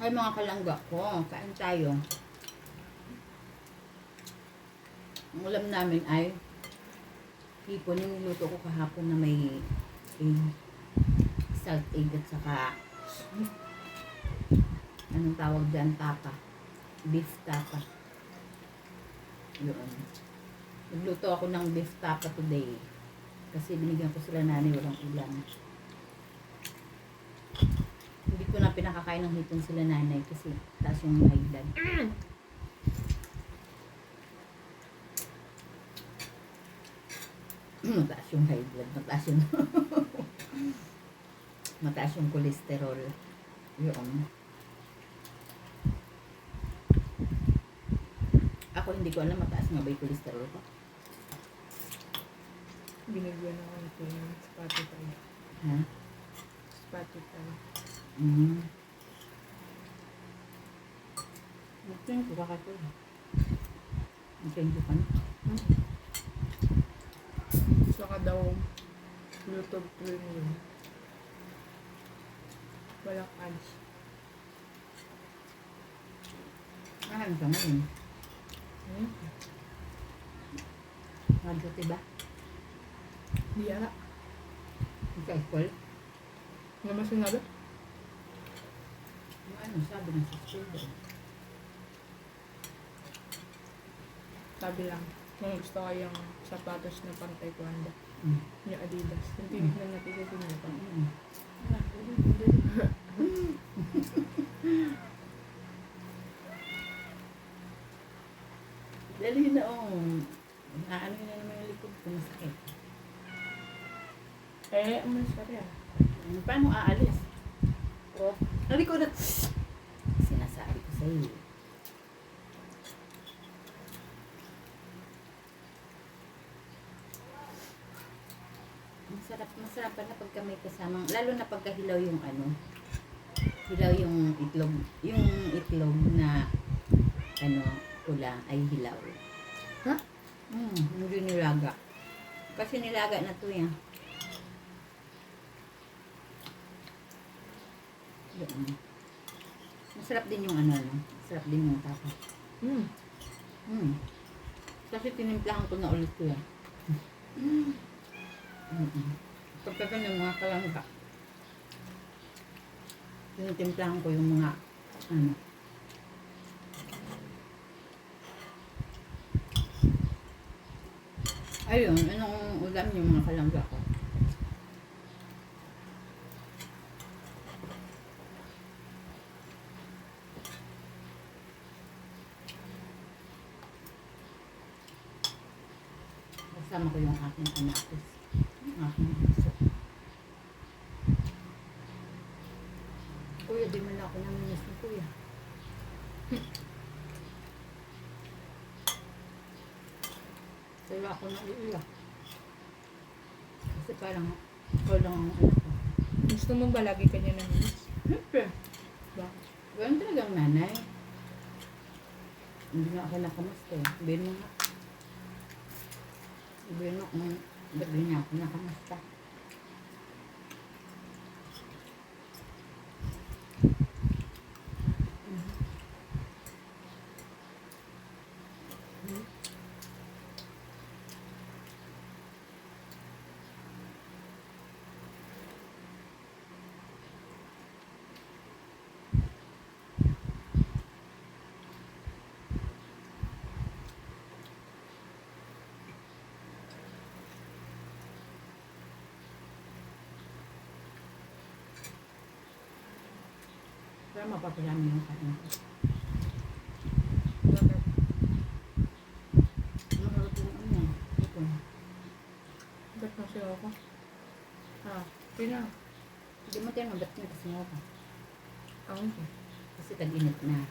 Ay, mga kalangga ko, kain tayo. Ang ulam namin ay hipon yung niluto ko kahapon na may egg, salt egg at saka anong tawag dyan, tapa. Beef tapa. Yun. Nagluto ako ng beef tapa today. Kasi binigyan ko sila nani walang ulam. Hindi ko na pinakakain ng hipon sila nanay kasi taas yung high blood. mataas yung high blood, mataas yung mataas yung cholesterol. Yun. Ako hindi ko alam mataas nga ba yung cholesterol ko. Binigyan ako yung Spotify. Ha? Spotify. Mm. Thank you, kakatoy. Thank you ka na. Saka daw, YouTube Premium. Walang ads. Ano ka ngayon? Hmm? Radyo, diba? Di ala. Ika-school? Ano ba sinabi? Ano sabi ng daw? Sabi lang, kung gusto ko yung sapatos na pang taekwondo. Mm. Yung Adidas. Yung tinignan natin sa sinupan. Mm. Dali na oh. Naano na naman yung likod ko masakit. Eh, rin. Ano, Paano aalis? Oh, nalikod at sinasabi ko sa iyo. Masarap, masarap pala pagka may kasamang, lalo na pagka hilaw yung ano, hilaw yung itlog, yung itlog na ano, pula ay hilaw. Ha? Hmm, hindi nilaga. Kasi nilaga na to yan. Yan. Masarap din yung ano, no? Masarap din yung tapas. Hmm. Hmm. Kasi tinimplahan ko na ulit ko yan. Mm. Mm-mm. Pagka ganyan mga kalangga. Tinitimplahan ko yung mga ano. Ayun, anong ulam yung mga kalangga ko? Kasama ko yung aking anakis. Yung aking aso. Kuya, di man ako naminis ni kuya. Kaya ako naiiyak. Kasi parang lang ang anak ko. Gusto mo ba lagi kanya na miss? Siyempre, Bakit? ganun talagang nanay. Hindi nga ako nakamusta eh. Sabihin mo nga. Sabihin mo kung ba't di niya ako nakamusta. Pero mapaparami yung kain ko. Ba't mo siya ako? Ah, pina. Hindi mo tayo mabat na kasi ako. Ako ko. Kasi tag-init na.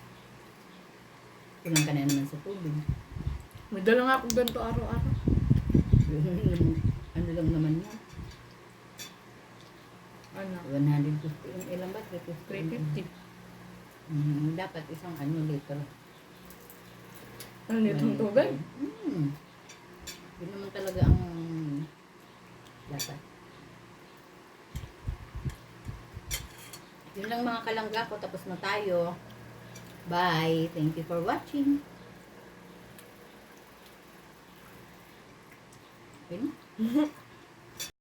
Kulang ka na naman sa tubig. May dala nga akong ganito araw-araw. ano lang naman yan. Ano? 150. Yung ilang ba? 350. 350. Mm, dapat isang ano litro. Ano nitong tubig? Mm. Yun naman talaga ang dapat. Yun lang mga kalangga ko. Tapos na tayo. Bye. Thank you for watching. Yun.